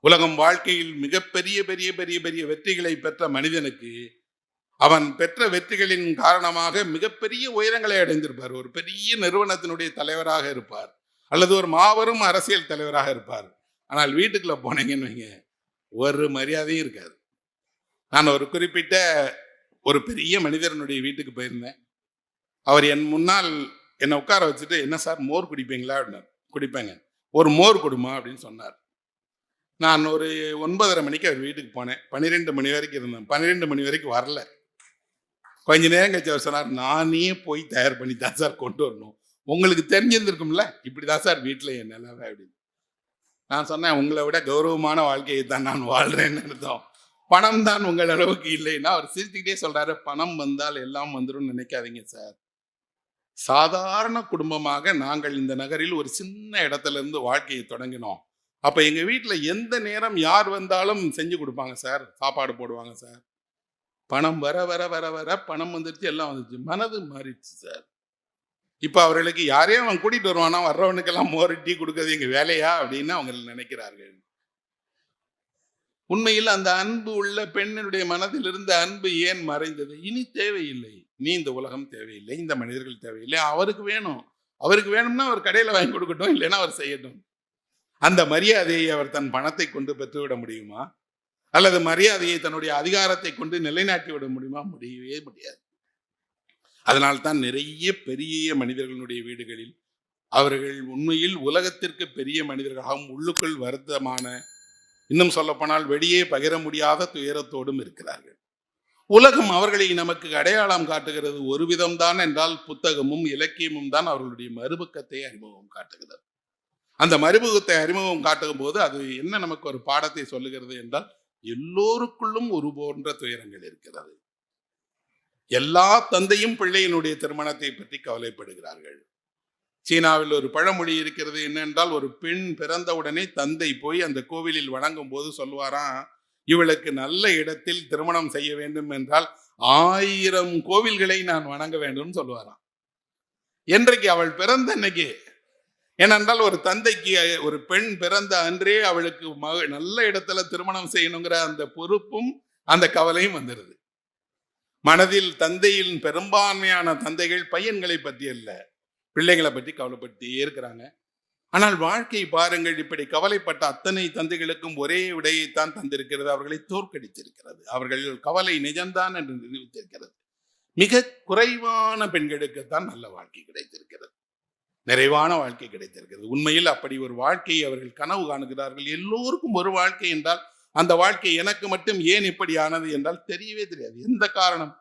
உலகம் வாழ்க்கையில் மிகப்பெரிய பெரிய பெரிய பெரிய வெற்றிகளை பெற்ற மனிதனுக்கு அவன் பெற்ற வெற்றிகளின் காரணமாக மிகப்பெரிய உயரங்களை அடைந்திருப்பார். ஒரு பெரிய நிறுவனத்தினுடைய தலைவராக இருப்பார். அல்லது ஒரு மாபெரும் அரசியல் தலைவராக இருப்பார். ஆனால் வீட்டுக்குள்ள போனீங்கன்னு வைங்க ஒரு மரியாதையும் இருக்காது. நான் ஒரு குறிப்பிட்ட ஒரு பெரிய மனிதரனுடைய வீட்டுக்கு போயிருந்தேன். அவர் என் முன்னால் என்னை உட்கார வச்சுட்டு என்ன சார் மோர் குடிப்பீங்களா? அப்படின்னார். குடிப்பேங்க. ஒரு மோர் கொடுமா? அப்படின்னு சொன்னார். நான் ஒரு ஒன்பதரை மணிக்கு அவர் வீட்டுக்கு போனேன். பன்னிரெண்டு மணி வரைக்கும் இருந்தேன். பன்னிரெண்டு மணி வரைக்கும் வரல. கொஞ்ச நேரம் கழிச்சு அவர் சொன்னார் நானே போய் தயார் பண்ணி தான் சார் கொண்டு வரணும். உங்களுக்கு தெரிஞ்சிருந்திருக்கும்ல? இப்படிதான் சார் வீட்டில் என் நிலவை அப்படின்னு. நான் சொன்னேன் உங்களை விட கௌரவமான வாழ்க்கையை தான் நான் வாழ்கிறேன்னு அர்த்தம். பணம் தான் உங்கள் அளவுக்கு இல்லைன்னா அவர் சிரித்துக்கிட்டே சொல்கிறாரு பணம் வந்தால் எல்லாம் வந்துடும் நினைக்காதீங்க சார். சாதாரண குடும்பமாக நாங்கள் இந்த நகரில் ஒரு சின்ன இடத்துல இருந்து வாழ்க்கையை தொடங்கினோம். அப்போ எங்கள் வீட்டில் எந்த நேரம் யார் வந்தாலும் செஞ்சு கொடுப்பாங்க சார். சாப்பாடு போடுவாங்க சார். பணம் வர வர வர வர பணம் வந்துருச்சு எல்லாம் வந்துச்சு மனது மாறிடுச்சு சார். இப்போ அவர்களுக்கு யாரையும் அவன் கூட்டிகிட்டு வருவானா வர்றவனுக்கெல்லாம் மோர் டீ கொடுக்கறது எங்கள் வேலையா அப்படின்னு அவங்க நினைக்கிறார்கள். உண்மையில் அந்த அன்பு உள்ள பெண்ணினுடைய மனதில் இருந்த அன்பு ஏன் மறைந்தது? இனி தேவையில்லை. நீ இந்த உலகம் தேவையில்லை. இந்த மனிதர்கள் தேவையில்லை. அவருக்கு வேணும். அவருக்கு வேணும்னா அவர் கடையில் வாங்கி கொடுக்கட்டும் இல்லைன்னா அவர் செய்யட்டும். அந்த மரியாதையை அவர் தன் பணத்தை கொண்டு பெற்றுவிட முடியுமா? அல்லது மரியாதையை தன்னுடைய அதிகாரத்தை கொண்டு நிலைநாட்டி விட முடியுமா? முடியவே முடியாது. அதனால்தான் நிறைய பெரிய மனிதர்களுடைய வீடுகளில் அவர்கள் உண்மையில் உலகத்திற்கு பெரிய மனிதர்களாகவும் உள்ளுக்குள் வருத்தமான இன்னும் சொல்லப்போனால் வெளியே பகிர முடியாத துயரத்தோடும் இருக்கிறார்கள். உலகம் அவர்களை நமக்கு அடையாளம் காட்டுகிறது. ஒரு விதம்தான் என்றால் புத்தகமும் இலக்கியமும் தான் அவர்களுடைய மறுபக்கத்தை அனுபவம் காட்டுகிறது. அந்த மறுமுகத்தை அறிமுகம் காட்டும் போது அது என்ன நமக்கு ஒரு பாடத்தை சொல்லுகிறது என்றால் எல்லோருக்குள்ளும் ஒரு போன்ற துயரங்கள் இருக்கிறது. எல்லா தந்தையும் பிள்ளையினுடைய திருமணத்தை பற்றி கவலைப்படுகிறார்கள். சீனாவில் ஒரு பழமொழி இருக்கிறது என்னென்றால் ஒரு பெண் பிறந்தவுடனே தந்தை போய் அந்த கோவிலில் வணங்கும் போது சொல்வாராம் இவளுக்கு நல்ல இடத்தில் திருமணம் செய்ய வேண்டும் என்றால் ஆயிரம் கோவில்களை நான் வணங்க வேண்டும் சொல்லுவாராம். என்றைக்கு அவள் பிறந்த அன்னைக்கு ஏனென்றால் ஒரு தந்தைக்கு ஒரு பெண் பிறந்த அன்றே அவளுக்கு மக நல்ல இடத்துல திருமணம் செய்யணுங்கிற அந்த பொறுப்பும் அந்த கவலையும் வந்துடுது மனதில் தந்தையின் பெரும்பான்மையான தந்தைகள் பையன்களை பற்றி அல்ல. பிள்ளைகளை பற்றி கவலைப்பட்டே இருக்கிறாங்க. ஆனால் வாழ்க்கை பாருங்கள் இப்படி கவலைப்பட்ட அத்தனை தந்தைகளுக்கும் ஒரே விடையைத்தான் தந்திருக்கிறது. அவர்களை தோற்கடித்திருக்கிறது. அவர்கள் கவலை நிஜம்தான் என்று நிரூபித்திருக்கிறது. மிக குறைவான பெண்களுக்குத்தான் நல்ல வாழ்க்கை கிடைத்திருக்கிறது. நிறைவான வாழ்க்கை கிடைத்திருக்கிறது. உண்மையில் அப்படி ஒரு வாழ்க்கையை அவர்கள் கனவு காணுகிறார்கள். எல்லோருக்கும் ஒரு வாழ்க்கை என்றால் அந்த வாழ்க்கை எனக்கு மட்டும் ஏன் இப்படி ஆனது என்றால் தெரியவே தெரியாது. எந்த காரணம்?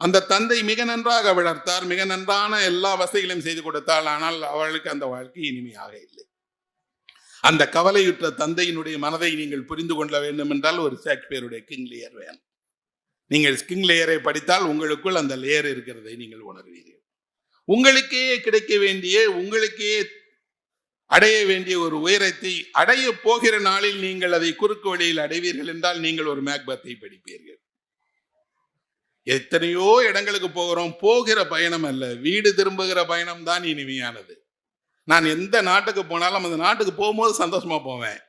அந்த தந்தை மிக நன்றாக வளர்த்தார். மிக நன்றான எல்லா வசதிகளையும் செய்து கொடுத்தாள் ஆனால் அவளுக்கு அந்த வாழ்க்கை இனிமையாக இல்லை. அந்த கவலையுற்ற தந்தையினுடைய மனதை நீங்கள் புரிந்து கொள்ள வேண்டும் என்றால் ஒரு ஷேக்ஸ்பியருடைய கிங் லேயர் வேணும். நீங்கள் கிங் லேயரை படித்தால் உங்களுக்குள் அந்த லேயர் இருக்கிறதை நீங்கள் உணர்வீர்கள். உங்களுக்கே கிடைக்க வேண்டிய உங்களுக்கே அடைய வேண்டிய ஒரு உயரத்தை அடைய போகிற நாளில் நீங்கள் அதை குறுக்கு வழியில் அடைவீர்கள் என்றால் நீங்கள் ஒரு மேக்பத்தை படிப்பீர்கள். எத்தனையோ இடங்களுக்கு போகிறோம் போகிற பயணம் அல்ல வீடு திரும்புகிற பயணம் தான் இனிமையானது. நான் எந்த நாட்டுக்கு போனாலும் அந்த நாட்டுக்கு போகும்போது சந்தோஷமா போவேன்.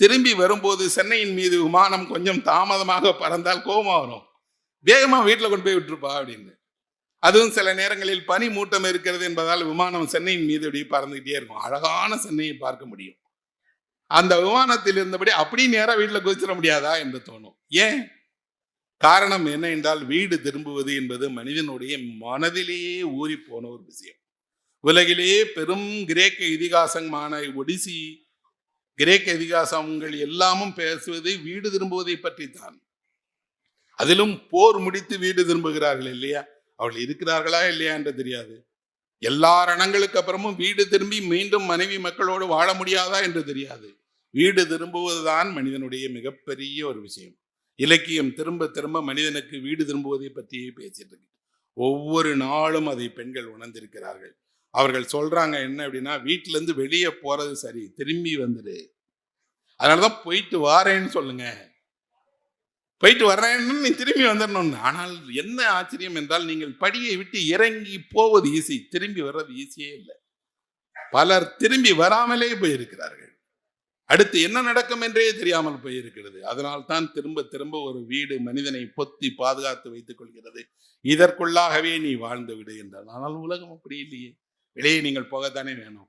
திரும்பி வரும்போது சென்னையின் மீது விமானம் கொஞ்சம் தாமதமாக பறந்தால் கோபம் வரும். வேகமா வீட்டில் கொண்டு போய் விட்டுருப்பா அப்படின்னு. அதுவும் சில நேரங்களில் பனி மூட்டம் இருக்கிறது என்பதால் விமானம் சென்னையின் மீது அப்படியே பறந்துகிட்டே இருக்கும். அழகான சென்னையை பார்க்க முடியும். அந்த விமானத்தில் இருந்தபடி அப்படி நேராக வீட்டில் குதிச்சிட முடியாதா என்று தோணும். ஏன்? காரணம் என்ன என்றால் வீடு திரும்புவது என்பது மனிதனுடைய மனதிலேயே ஊறி போன ஒரு விஷயம். உலகிலேயே பெரும் கிரேக்க இதிகாசமான ஒடிசி கிரேக்க இதிகாசங்கள் எல்லாமும் பேசுவது வீடு திரும்புவதை பற்றித்தான். அதிலும் போர் முடித்து வீடு திரும்புகிறார்கள் இல்லையா? அவர்கள் இருக்கிறார்களா இல்லையா என்று தெரியாது. எல்லா ரணங்களுக்கு அப்புறமும் வீடு திரும்பி மீண்டும் மனைவி மக்களோடு வாழ முடியாதா என்று தெரியாது. வீடு திரும்புவதுதான் மனிதனுடைய மிகப்பெரிய ஒரு விஷயம். இலக்கியம் திரும்ப திரும்ப மனிதனுக்கு வீடு திரும்புவதை பற்றியே பேசிட்டு இருக்கு. ஒவ்வொரு நாளும் அதை பெண்கள் உணர்ந்திருக்கிறார்கள். அவர்கள் சொல்றாங்க என்ன அப்படின்னா வீட்டுல இருந்து வெளியே போறது சரி திரும்பி வந்துடு. அதனாலதான் போயிட்டு வாரேன்னு சொல்லுங்க. போயிட்டு வர்றேன்னு நீ திரும்பி வந்துடணும்னு. ஆனால் என்ன ஆச்சரியம் என்றால் நீங்கள் படியை விட்டு இறங்கி போவது ஈஸி திரும்பி வர்றது ஈஸியே இல்லை. பலர் திரும்பி வராமலே போயிருக்கிறார்கள். அடுத்து என்ன நடக்கும் என்றே தெரியாமல் போயிருக்கிறது. அதனால் தான் திரும்ப திரும்ப ஒரு வீடு மனிதனை பொத்தி பாதுகாத்து வைத்துக் கொள்கிறது. இதற்குள்ளாகவே நீ வாழ்ந்து விடு என்றால் ஆனால் உலகம் அப்படி இல்லையே. வெளியே நீங்கள் போகத்தானே வேணும்.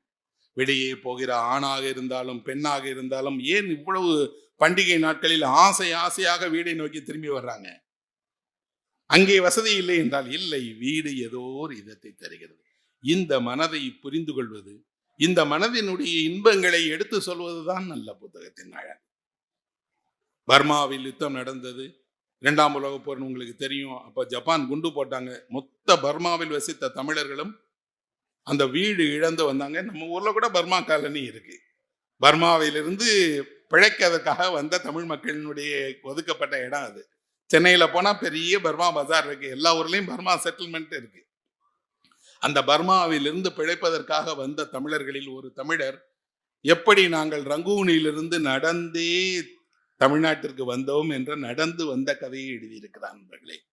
வெளியே போகிற ஆணாக இருந்தாலும் பெண்ணாக இருந்தாலும் ஏன் இவ்வளவு பண்டிகை நாட்களில் ஆசை ஆசையாக வீடை நோக்கி திரும்பி வர்றாங்க. அங்கே வசதி இல்லை என்றால் இல்லை வீடு ஏதோ ஒரு இதத்தை தருகிறது. இந்த மனதை புரிந்து கொள்வது இந்த மனதினுடைய இன்பங்களை எடுத்து சொல்வதுதான் நல்ல புத்தகத்தின் அழகு. பர்மாவில் யுத்தம் நடந்தது. இரண்டாம் உலக போர்னு உங்களுக்கு தெரியும். அப்போ ஜப்பான் குண்டு போட்டாங்க. மொத்த பர்மாவில் வசித்த தமிழர்களும் அந்த வீடு இழந்து வந்தாங்க. நம்ம ஊரில் கூட பர்மா காலனி இருக்கு. பர்மாவிலிருந்து பிழைக்கிறதுக்காக வந்த தமிழ் மக்களினுடைய ஒதுக்கப்பட்ட இடம் அது. சென்னையில் போனால் பெரிய பர்மா பஜார் இருக்கு. எல்லா ஊர்லேயும் பர்மா செட்டில்மெண்ட் இருக்கு. அந்த பர்மாவிலிருந்து பிழைப்பதற்காக வந்த தமிழர்களில் ஒரு தமிழர் எப்படி நாங்கள் ரங்கூனிலிருந்து நடந்தே தமிழ்நாட்டிற்கு வந்தோம் என்ற நடந்து வந்த கதையை எழுதியிருக்கிறார் நண்பர்களே.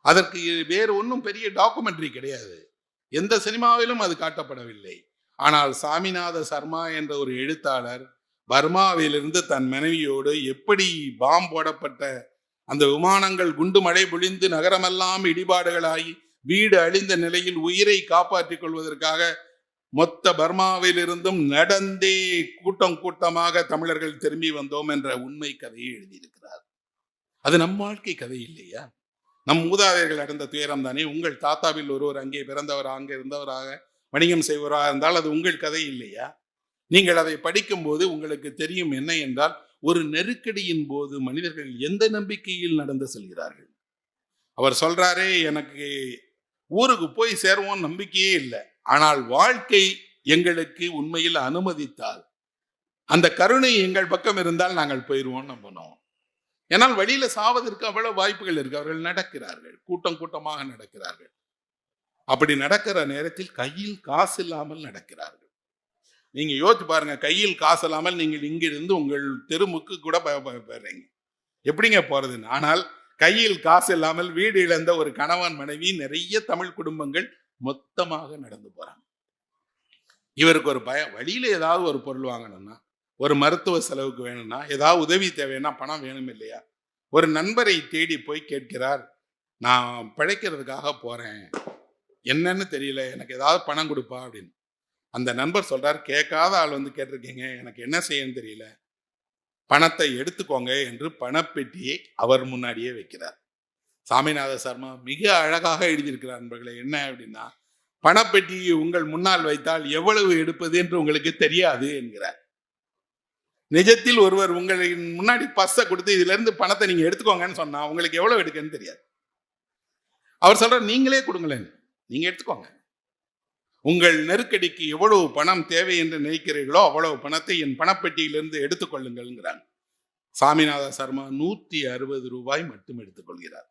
அதற்கு வேறு ஒன்றும் பெரிய டாக்குமெண்ட்ரி கிடையாது. எந்த சினிமாவிலும் அது காட்டப்படவில்லை. ஆனால் சாமிநாத சர்மா என்ற ஒரு எழுத்தாளர் பர்மாவிலிருந்து தன் மனைவியோடு எப்படி பாம் போடப்பட்ட அந்த விமானங்கள் குண்டு மழை பொழிந்து நகரமெல்லாம் இடிபாடுகளாகி வீடு அழிந்த நிலையில் உயிரை காப்பாற்றிக் கொள்வதற்காக மொத்த பர்மாவிலிருந்தும் நடந்தே கூட்டம் கூட்டமாக தமிழர்கள் திரும்பி வந்தோம் என்ற உண்மை கதையை எழுதியிருக்கிறார். அது நம் வாழ்க்கை கதை இல்லையா? நம் மூதாதையர்கள் அடைந்த துயரம் தானே? உங்கள் தாத்தாவில் ஒருவர் அங்கே பிறந்தவராக அங்கே இருந்தவராக வணிகம் செய்வராக இருந்தால் அது உங்கள் கதை இல்லையா? நீங்கள் அதை படிக்கும்போது உங்களுக்கு தெரியும் என்ன என்றால் ஒரு நெருக்கடியின் போது மனிதர்கள் எந்த நம்பிக்கையில் நடந்து செல்கிறார்கள்? அவர் சொல்றாரே எனக்கு ஊருக்கு போய் சேருவோம் நம்பிக்கையே இல்லை. ஆனால் வாழ்க்கை எங்களுக்கு உண்மையில் அனுமதித்தால் அந்த கருணை எங்கள் பக்கம் இருந்தால் நாங்கள் போயிடுவோம் நம்பணும் ஏன்னால் வழியில சாவதற்கு அவ்வளவு வாய்ப்புகள் இருக்கு. அவர்கள் நடக்கிறார்கள். கூட்டம் கூட்டமாக நடக்கிறார்கள். அப்படி நடக்கிற நேரத்தில் கையில் காசு இல்லாமல் நடக்கிறார்கள். நீங்க யோசிச்சு பாருங்க கையில் காசு இல்லாமல் நீங்கள் இங்கிருந்து உங்கள் தெருமுக்கு கூட பயப்படுறீங்க எப்படிங்க போறதுன்னு ஆனால் கையில் காசு இல்லாமல் வீடு இழந்த ஒரு கணவன் மனைவி நிறைய தமிழ் குடும்பங்கள் மொத்தமாக நடந்து போறாங்க. இவருக்கு ஒரு பய வழியில ஏதாவது ஒரு பொருள் வாங்கணும்னா ஒரு மருத்துவ செலவுக்கு வேணும்னா ஏதாவது உதவி தேவைன்னா பணம் வேணும் இல்லையா? ஒரு நண்பரை தேடி போய் கேட்கிறார் நான் பிழைக்கிறதுக்காக போறேன். என்னன்னு தெரியல எனக்கு ஏதாவது பணம் கொடுப்பா அப்படின்னு. அந்த நண்பர் சொல்றார் கேட்காத ஆள் வந்து கேட்டிருக்கீங்க எனக்கு என்ன செய்யன்னு தெரியல. பணத்தை எடுத்துக்கோங்க என்று பணப்பெட்டியை அவர் முன்னாடியே வைக்கிறார். சாமிநாத சர்மா மிக அழகாக எழுதியிருக்கிறார் நண்பர்களே என்ன அப்படின்னா பணப்பெட்டியை உங்கள் முன்னால் வைத்தால் எவ்வளவு எடுப்பது என்று உங்களுக்கு தெரியாது என்கிறார். நிஜத்தில் ஒருவர் உங்களுக்கு முன்னாடி பஸ்ஸை கொடுத்து இதுல இருந்து பணத்தை நீங்க எடுத்துக்கோங்கன்னு சொன்னா உங்களுக்கு எவ்வளவு எடுக்கன்னு தெரியாது. அவர் சொல்ற நீங்களே கொடுங்களேன் நீங்க எடுத்துக்கோங்க. உங்கள் நெருக்கடிக்கு எவ்வளவு பணம் தேவை என்று நினைக்கிறீர்களோ அவ்வளவு பணத்தை என் பணப்பெட்டியிலிருந்து எடுத்துக்கொள்ளுங்கள்ங்கிறாங்க. சாமிநாத சர்மா நூத்தி அறுபது ரூபாய் மட்டும் எடுத்துக்கொள்கிறார்.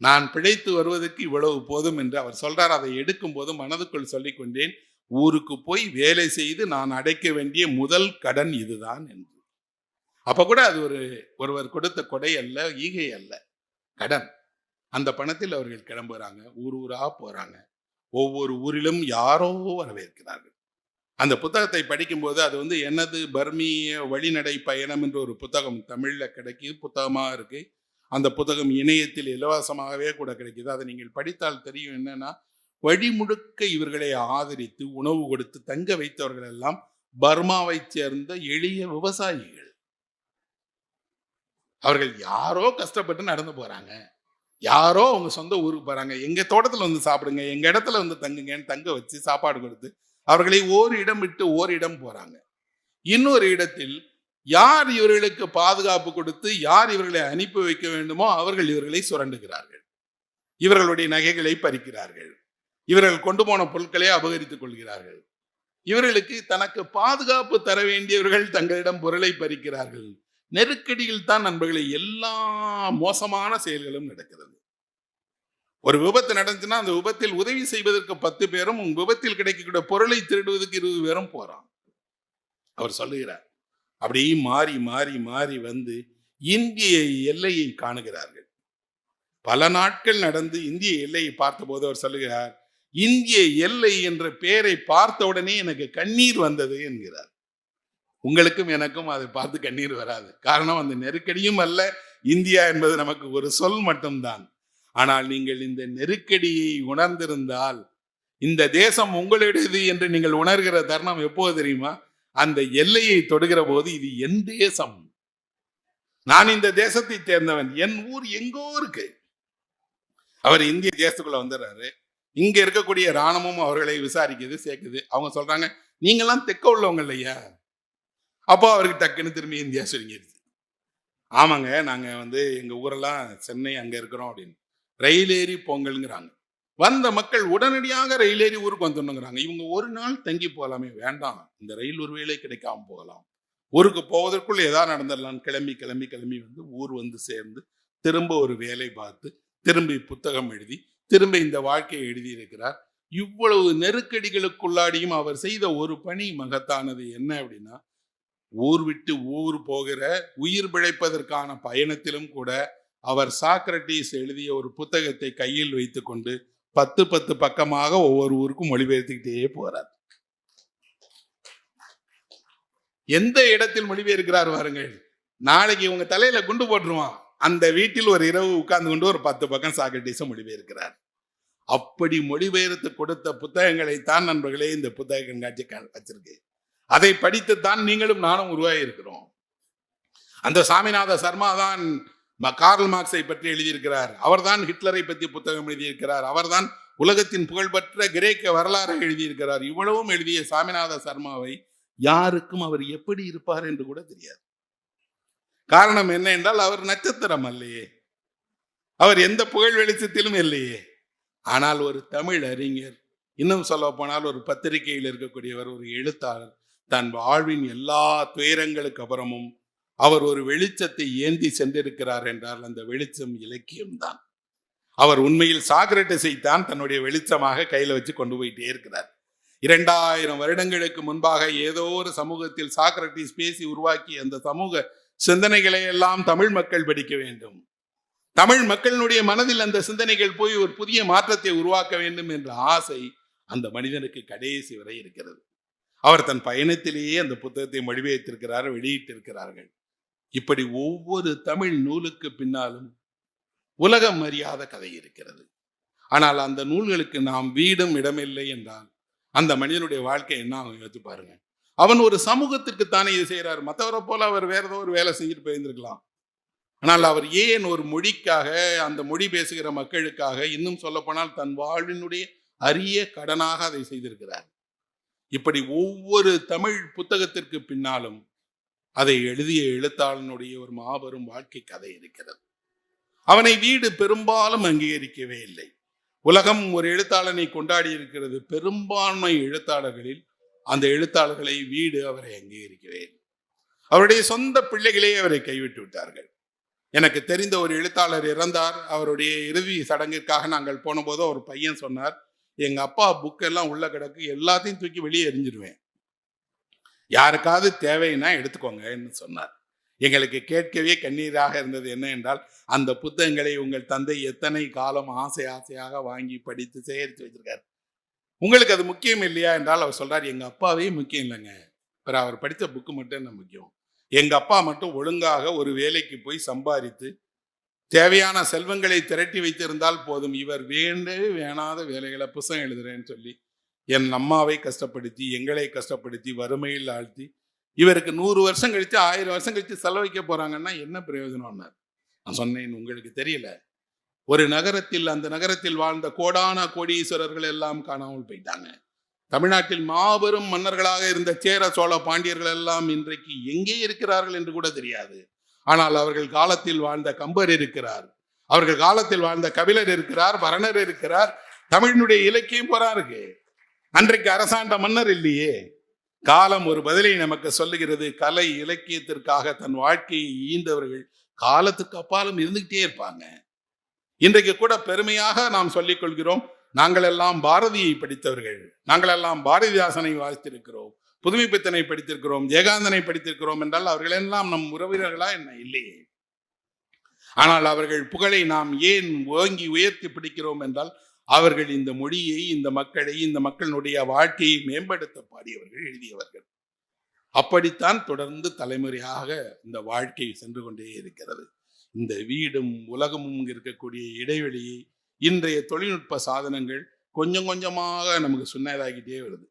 நான் பிழைத்து வருவதற்கு இவ்வளவு போதும் என்று அவர் சொல்றார். அதை எடுக்கும் போது மனதுக்குள் சொல்லிக்கொண்டேன் ஊருக்கு போய் வேலை செய்து நான் அடைக்க வேண்டிய முதல் கடன் இதுதான் என்று. அப்ப கூட அது ஒரு ஒருவர் கொடுத்த கொடை அல்ல ஈகை அல்ல கடன். அந்த பணத்தில் அவர்கள் கிளம்புறாங்க ஊர் ஊரா போறாங்க. ஒவ்வொரு ஊரிலும் யாரோ வரவேற்கிறார்கள். அந்த புத்தகத்தை படிக்கும்போது அது வந்து எனது பர்மிய வழிநடை பயணம் என்ற ஒரு புத்தகம் தமிழில் கிடைக்கிது புத்தகமாக இருக்கு. அந்த புத்தகம் இணையத்தில் இலவசமாகவே கூட கிடைக்கிது. அதை நீங்கள் படித்தால் தெரியும் என்னன்னா வழிமுழுக்க இவர்களை ஆதரித்து உணவு கொடுத்து தங்க வைத்தவர்கள் எல்லாம் பர்மாவைச் சேர்ந்த எளிய விவசாயிகள். அவர்கள் யாரோ கஷ்டப்பட்டு நடந்து போறாங்க. யாரோ அவங்க சொந்த ஊருக்கு போறாங்க. எங்க தோட்டத்துல வந்து சாப்பிடுங்க எங்க இடத்துல வந்து தங்குங்கன்னு தங்க வச்சு சாப்பாடு கொடுத்து அவர்களை ஓர் இடம் விட்டு ஓர் இடம் போறாங்க. இன்னொரு இடத்தில் யார் இவர்களுக்கு பாதுகாப்பு கொடுத்து யார் இவர்களை அனுப்பி வைக்க வேண்டுமோ அவர்கள் இவர்களை சுரண்டுகிறார்கள். இவர்களுடைய நகைகளை பறிக்கிறார்கள். இவர்கள் கொண்டு போன பொருட்களை அபகரித்துக் கொள்கிறார்கள். இவர்களுக்கு தனக்கு பாதுகாப்பு தர வேண்டியவர்கள் தங்களிடம் பொருளை பறிக்கிறார்கள். நெருக்கடியில் தான் நண்பர்களை எல்லா மோசமான செயல்களும் நடக்கிறது. ஒரு விபத்து நடந்துச்சுன்னா அந்த விபத்தில் உதவி செய்வதற்கு பத்து பேரும் உங்க விபத்தில் கிடைக்கக்கூடிய பொருளை திருடுவதற்கு இருபது பேரும் போறான். அவர் சொல்லுகிறார். அப்படியே மாறி மாறி மாறி வந்து இந்திய எல்லையை காணுகிறார்கள். பல நாட்கள் நடந்து இந்திய எல்லையை பார்த்தபோது அவர் சொல்லுகிறார் இந்திய எல்லை என்ற பெயரை பார்த்த உடனே எனக்கு கண்ணீர் வந்தது என்கிறார். உங்களுக்கும் எனக்கும் அதை பார்த்து கண்ணீர் வராது. காரணம் அந்த நெருக்கடியும் அல்ல இந்தியா என்பது நமக்கு ஒரு சொல் மட்டும்தான். ஆனால் நீங்கள் இந்த நெருக்கடியை உணர்ந்திருந்தால் இந்த தேசம் உங்களுடையது என்று நீங்கள் உணர்கிற தருணம் எப்போது தெரியுமா? அந்த எல்லையை தொடுகிற போது இது என் தேசம். நான் இந்த தேசத்தை சேர்ந்தவன். என் ஊர் எங்கோ இருக்கு. அவர் இந்திய தேசத்துக்குள்ள வந்துடுறாரு இங்க இருக்கக்கூடிய ராணுவமும் அவர்களை விசாரிக்குது சேர்க்குது. அவங்க சொல்றாங்க நீங்கெல்லாம் தெக்க உள்ளவங்க இல்லையா? அப்போ அவருக்கு டக்குன்னு திரும்பி இந்தியா சுருங்கிடுச்சு ஆமாங்க நாங்க வந்து எங்க ஊரெல்லாம் சென்னை அங்க இருக்கிறோம் அப்படின்னு. ரயில் ஏறி பொங்கல்ங்கிறாங்க வந்த மக்கள் உடனடியாக ரயில் ஏறி ஊருக்கு வந்துடணுங்கிறாங்க. இவங்க ஒரு நாள் தங்கி போகலாமே வேண்டாம். இந்த ரயில் ஒரு வேலை கிடைக்காம போகலாம். ஊருக்கு போவதற்குள் எதாவது நடந்துடலாம். கிளம்பி கிளம்பி கிளம்பி வந்து ஊர் வந்து சேர்ந்து திரும்ப ஒரு வேலை பார்த்து திரும்பி புத்தகம் எழுதி திரும்ப இந்த வாழ்க்கையை எழுதியிருக்கிறார். இவ்வளவு நெருக்கடிகளுக்குள்ளாடியும் அவர் செய்த ஒரு பணி மகத்தானது என்ன அப்படின்னா ஊர் விட்டு ஊர் போகிற உயிர் பிழைப்பதற்கான பயணத்திலும் கூட அவர் சாக்ரட்டிஸ் எழுதிய ஒரு புத்தகத்தை கையில் வைத்துக்கொண்டு பத்து பத்து பக்கமாக ஒவ்வொரு ஊருக்கும் மொழிபெயர்த்துக்கிட்டே போறார். எந்த இடத்தில் மொழிபெயர்க்கிறார் பாருங்கள். நாளைக்கு உங்க தலையில குண்டு போட்டுருவான். அந்த வீட்டில் ஒரு இரவு உட்கார்ந்து கொண்டு ஒரு பத்து பக்கம் சாக்ரட்டிஸ மொழிபெயர்க்கிறார். அப்படி மொழிபெயர்த்து கொடுத்த புத்தகங்களை தான் நண்பர்களே இந்த புத்தக கண்காட்சி க- அதை படித்துத்தான் நீங்களும் நானும் உருவாகி இருக்கிறோம் அந்த சாமிநாத சர்மா தான் ம- கார்ல் மார்க்ஸை பற்றி எழுதியிருக்கிறார். அவர்தான் ஹிட்லரை பற்றி புத்தகம் எழுதியிருக்கிறார். அவர்தான் உலகத்தின் புகழ்பெற்ற கிரேக்க வரலாறை எழுதியிருக்கிறார். இவ்வளவும் எழுதிய சாமிநாத சர்மாவை யாருக்கும் அவர் எப்படி இருப்பார் என்று கூட தெரியாது. காரணம் என்ன என்றால் அவர் நட்சத்திரம் அல்லையே. அவர் எந்த புகழ் வெளிச்சத்திலும் இல்லையே. ஆனால் ஒரு தமிழ் அறிஞர் இன்னும் சொல்ல போனால் ஒரு பத்திரிகையில் இருக்கக்கூடியவர் ஒரு எழுத்தாளர் தன் வாழ்வின் எல்லா துயரங்களுக்கு அப்புறமும் அவர் ஒரு வெளிச்சத்தை ஏந்தி சென்றிருக்கிறார் என்றால் அந்த வெளிச்சம் இலக்கியம்தான். அவர் உண்மையில் சாக்ரட்டிஸை தான் தன்னுடைய வெளிச்சமாக கையில வச்சு கொண்டு போயிட்டே இருக்கிறார். இரண்டாயிரம் வருடங்களுக்கு முன்பாக ஏதோ ஒரு சமூகத்தில் சாக்ரட்டிஸ் பேசி உருவாக்கி அந்த சமூக சிந்தனைகளை எல்லாம் தமிழ் மக்கள் படிக்க வேண்டும். தமிழ் மக்களினுடைய மனதில் அந்த சிந்தனைகள் போய் ஒரு புதிய மாற்றத்தை உருவாக்க வேண்டும் என்ற ஆசை அந்த மனிதனுக்கு கடைசி வரை இருக்கிறது. அவர் தன் பயணத்திலேயே அந்த புத்தகத்தை மொழிபெயர்த்திருக்கிறார் வெளியிட்டிருக்கிறார்கள். இப்படி ஒவ்வொரு தமிழ் நூலுக்கு பின்னாலும் உலகம் அறியாத கதை இருக்கிறது. ஆனால் அந்த நூல்களுக்கு நாம் வீடும் இடமில்லை என்றால் அந்த மனிதனுடைய வாழ்க்கை என்ன ஆகும் யோசிச்சு பாருங்க. அவன் ஒரு சமூகத்திற்கு தானே இது செய்கிறார் மற்றவரை போல அவர் வேற ஏதோ ஒரு வேலை செஞ்சுட்டு போயிருந்திருக்கலாம். ஆனால் அவர் ஏன் ஒரு மொழிக்காக அந்த மொழி பேசுகிற மக்களுக்காக இன்னும் சொல்லப்போனால் தன் வாழ்வினுடைய அரிய கடனாக அதை செய்திருக்கிறார். இப்படி ஒவ்வொரு தமிழ் புத்தகத்திற்கு பின்னாலும் அதை எழுதிய எழுத்தாளனுடைய ஒரு மாபெரும் வாழ்க்கை கதை இருக்கிறது. அவனை வீடு பெரும்பாலும் அங்கீகரிக்கவே இல்லை. உலகம் ஒரு எழுத்தாளனை கொண்டாடி இருக்கிறது. பெரும்பான்மை எழுத்தாளர்களில் அந்த எழுத்தாளர்களை வீடு அவரை அங்கீகரிக்கவே இல்லை. அவருடைய சொந்த பிள்ளைகளே அவரை கைவிட்டு விட்டார்கள். எனக்கு தெரிந்த ஒரு எழுத்தாளர் இறந்தார். அவருடைய இறுதி சடங்கிற்காக நாங்கள் போனபோது ஒரு பையன் சொன்னார் எங்கள் அப்பா புக்கெல்லாம் உள்ள கிடக்கு எல்லாத்தையும் தூக்கி வெளியே எரிஞ்சிடுவேன் யாருக்காவது தேவைன்னா எடுத்துக்கோங்கன்னு சொன்னார். எங்களுக்கு கேட்கவே கண்ணீராக இருந்தது என்ன என்றால் அந்த புத்தகங்களை உங்கள் தந்தை எத்தனை காலம் ஆசை ஆசையாக வாங்கி படித்து சேகரித்து வச்சிருக்காரு உங்களுக்கு அது முக்கியம் இல்லையா என்றால் அவர் சொல்றார் எங்க அப்பாவே முக்கியம் இல்லைங்க. பிற அவர் படித்த புக்கு மட்டும் என்ன முக்கியம். எங்க அப்பா மட்டும் ஒழுங்காக ஒரு வேலைக்கு போய் சம்பாதித்து தேவையான செல்வங்களை திரட்டி வைத்திருந்தால் போதும். இவர் வேண்டவே வேணாத வேலைகளை புசம் எழுதுறேன்னு சொல்லி என் அம்மாவை கஷ்டப்படுத்தி எங்களை கஷ்டப்படுத்தி வறுமையில் ஆழ்த்தி இவருக்கு நூறு வருஷம் கழித்து ஆயிரம் வருஷம் கழித்து செலவழிக்க போறாங்கன்னா என்ன பிரயோஜனம்னார்? நான் சொன்னேன் உங்களுக்கு தெரியல. ஒரு நகரத்தில் அந்த நகரத்தில் வாழ்ந்த கோடான கோடீஸ்வரர்கள் எல்லாம் காணாமல் போயிட்டாங்க. தமிழ்நாட்டில் மாபெரும் மன்னர்களாக இருந்த சேர சோழ பாண்டியர்கள் எல்லாம் இன்றைக்கு எங்கே இருக்கிறார்கள் என்று கூட தெரியாது. ஆனால் அவர்கள் காலத்தில் வாழ்ந்த கம்பர் இருக்கிறார். அவர்கள் காலத்தில் வாழ்ந்த கபிலர் இருக்கிறார் வரணர் இருக்கிறார் தமிழினுடைய இலக்கியம் போரா இருக்கு அன்றைக்கு அரசாண்ட மன்னர் இல்லையே. காலம் ஒரு பதிலை நமக்கு சொல்லுகிறது. கலை இலக்கியத்திற்காக தன் வாழ்க்கையை ஈந்தவர்கள் காலத்துக்கு அப்பாலும் இருந்துகிட்டே இருப்பாங்க. இன்றைக்கு கூட பெருமையாக நாம் சொல்லிக் கொள்கிறோம். நாங்கள் எல்லாம் பாரதியை படித்தவர்கள். நாங்கள் எல்லாம் பாரதிதாசனை வாசித்திருக்கிறோம் புதுமை பித்தனை படித்திருக்கிறோம் ஜெயகாந்தனை படித்திருக்கிறோம் என்றால் அவர்களெல்லாம் நம் உறவினர்களா என்ன? இல்லையே. ஆனால் அவர்கள் புகழை நாம் ஏன் ஓங்கி உயர்த்தி பிடிக்கிறோம் என்றால் அவர்கள் இந்த மொழியை இந்த மக்களை இந்த மக்களினுடைய வாழ்க்கையை மேம்படுத்த பாடியவர்கள் எழுதியவர்கள். அப்படித்தான் தொடர்ந்து தலைமுறையாக இந்த வாழ்க்கை சென்று கொண்டே இருக்கிறது. இந்த வீடும் உலகமும் இருக்கக்கூடிய இடைவெளியை இன்றைய தொழில்நுட்ப சாதனங்கள் கொஞ்சம் கொஞ்சமாக நமக்கு சுண்ணதாகிட்டே வருது.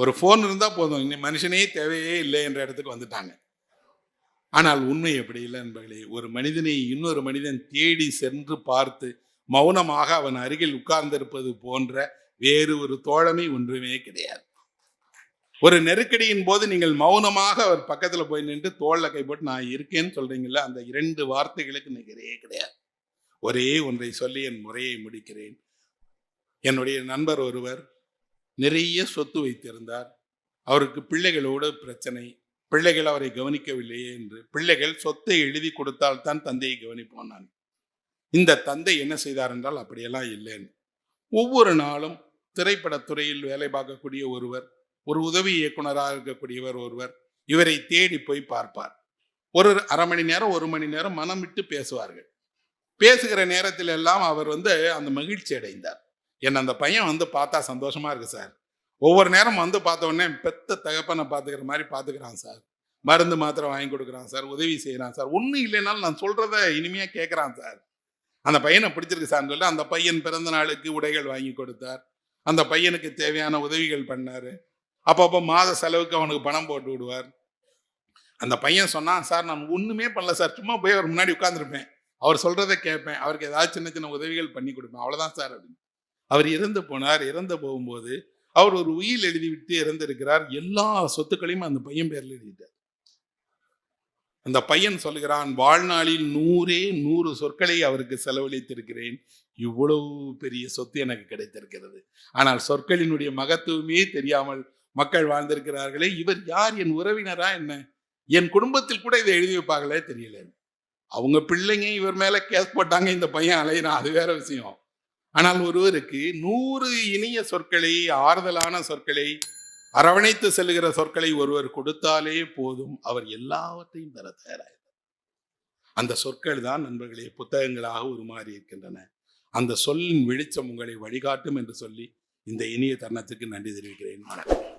ஒரு ஃபோன் இருந்தால் போதும். இன்னும் மனுஷனே தேவையே இல்லை என்ற இடத்துக்கு வந்துட்டாங்க. ஆனால் உண்மை எப்படி இல்லை என்பர்களே ஒரு மனிதனை இன்னொரு மனிதன் தேடி சென்று பார்த்து மௌனமாக அவன் அருகில் உட்கார்ந்திருப்பது போன்ற வேறு ஒரு தோழமை ஒன்றுமே கிடையாது. ஒரு நெருக்கடியின் போது நீங்கள் மௌனமாக அவர் பக்கத்தில் போய் நின்று தோளில் கை போட்டு நான் இருக்கேன்னு சொல்றீங்களா அந்த இரண்டு வார்த்தைகளுக்கு நிகரே கிடையாது. ஒரே ஒன்றை சொல்லி என் முறையை முடிக்கிறேன். என்னுடைய நண்பர் ஒருவர் நிறைய சொத்து வைத்திருந்தார். அவருக்கு பிள்ளைகளோடு பிரச்சனை. பிள்ளைகள் அவரை கவனிக்கவில்லையே என்று. பிள்ளைகள் சொத்தை எழுதி கொடுத்தால் தான் தந்தையை கவனிப்போம் நான். இந்த தந்தை என்ன செய்தார் என்றால் அப்படியெல்லாம் இல்லைன்னு ஒவ்வொரு நாளும் திரைப்படத்துறையில் வேலை பார்க்கக்கூடிய ஒருவர் ஒரு உதவி இயக்குனராக இருக்கக்கூடியவர் ஒருவர் இவரை தேடி போய் பார்ப்பார். ஒரு அரை மணி நேரம் ஒரு மணி நேரம் மனம் விட்டு பேசுவார்கள். பேசுகிற நேரத்தில் எல்லாம் அவர் வந்து அந்த மகிழ்ச்சி அடைந்தார் என்னை அந்த பையன் வந்து பார்த்தா சந்தோஷமாக இருக்குது சார். ஒவ்வொரு நேரம் வந்து பார்த்த உடனே பெத்த தகப்பனை பார்த்துக்கிற மாதிரி பார்த்துக்கிறான் சார். மருந்து மாத்திரை வாங்கி கொடுக்குறான் சார். உதவி செய்கிறான் சார். ஒன்றும் இல்லைனாலும் நான் சொல்கிறத இனிமையாக கேட்குறான் சார். அந்த பையனை பிடிச்சிருக்கு சார்னு சொல்லி அந்த பையன் பிறந்த நாளுக்கு உடைகள் வாங்கி கொடுத்தார். அந்த பையனுக்கு தேவையான உதவிகள் பண்ணார். அப்பப்போ மாத செலவுக்கு அவனுக்கு பணம் போட்டு விடுவார். அந்த பையன் சொன்னான் சார் நான் ஒன்றுமே பண்ணல சார். சும்மா போய் அவர் முன்னாடி உட்காந்துருப்பேன் அவர் சொல்கிறத கேட்பேன். அவருக்கு ஏதாவது சின்ன சின்ன உதவிகள் பண்ணி கொடுப்பேன். அவ்வளோதான் சார். அப்படின்னு. அவர் இறந்து போனார் இறந்து போகும்போது அவர் ஒரு உயில் எழுதி விட்டு இறந்திருக்கிறார். எல்லா சொத்துக்களையும் அந்த பையன் பேரில் எழுதிட்டார். அந்த பையன் சொல்லுகிறான் வாழ்நாளில் நூறே நூறு சொற்களை அவருக்கு செலவழித்திருக்கிறேன். இவ்வளவு பெரிய சொத்து எனக்கு கிடைத்திருக்கிறது. ஆனால் சொற்களினுடைய மகத்துவமே தெரியாமல் மக்கள் வாழ்ந்திருக்கிறார்களே இவர் யார்? என் உறவினரா என்ன? என் குடும்பத்தில் கூட இதை எழுதி வைப்பாங்களே தெரியல. அவங்க பிள்ளைங்க இவர் மேல கேஸ் போட்டாங்க இந்த பையன் அலையிறான். அது வேற விஷயம். ஆனால் ஒருவருக்கு நூறு இனிய சொற்களை ஆறுதலான சொற்களை அரவணைத்து செல்லுகிற சொற்களை ஒருவர் கொடுத்தாலே போதும். அவர் எல்லாவற்றையும் பெற தயாராக அந்த சொற்கள் தான் நண்பர்களே புத்தகங்களாக உருமாறி இருக்கின்றன. அந்த சொல்லின் வெளிச்சம் உங்களை வழிகாட்டும் என்று சொல்லி இந்த இனிய தருணத்துக்கு நன்றி தெரிவிக்கிறேன். வணக்கம்.